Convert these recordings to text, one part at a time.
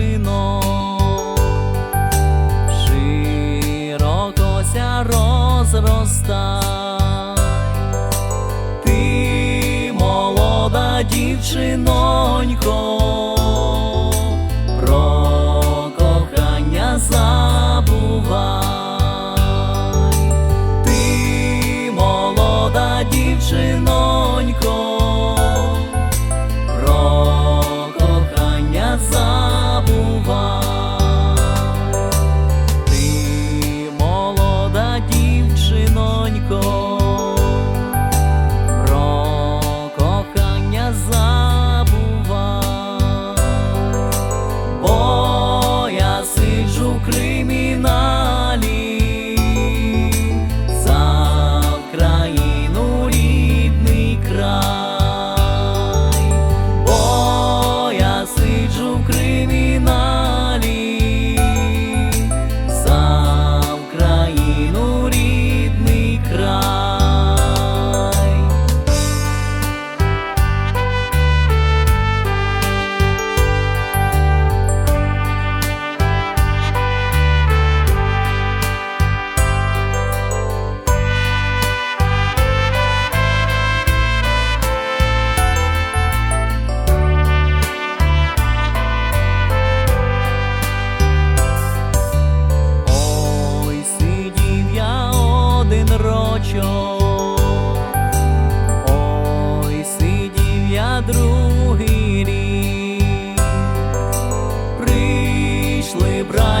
вершино, широкося розростай, ти молода дівчинонько.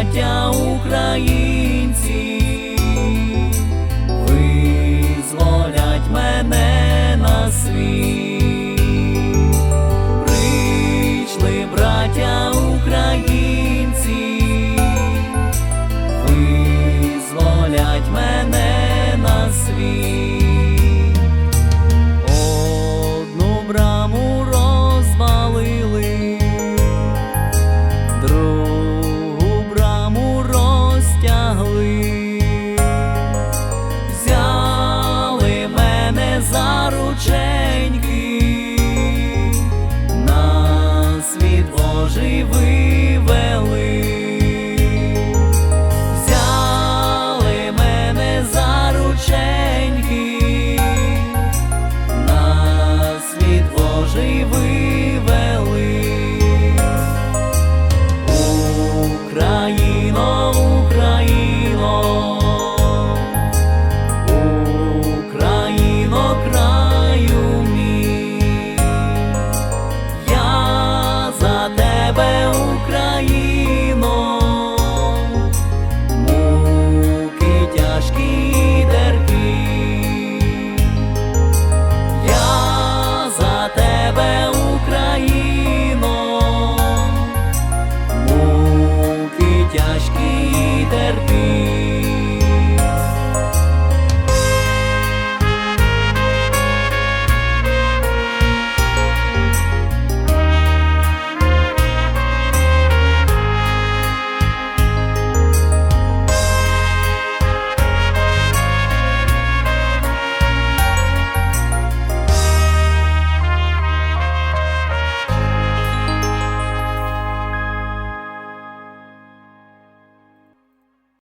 Браття українці,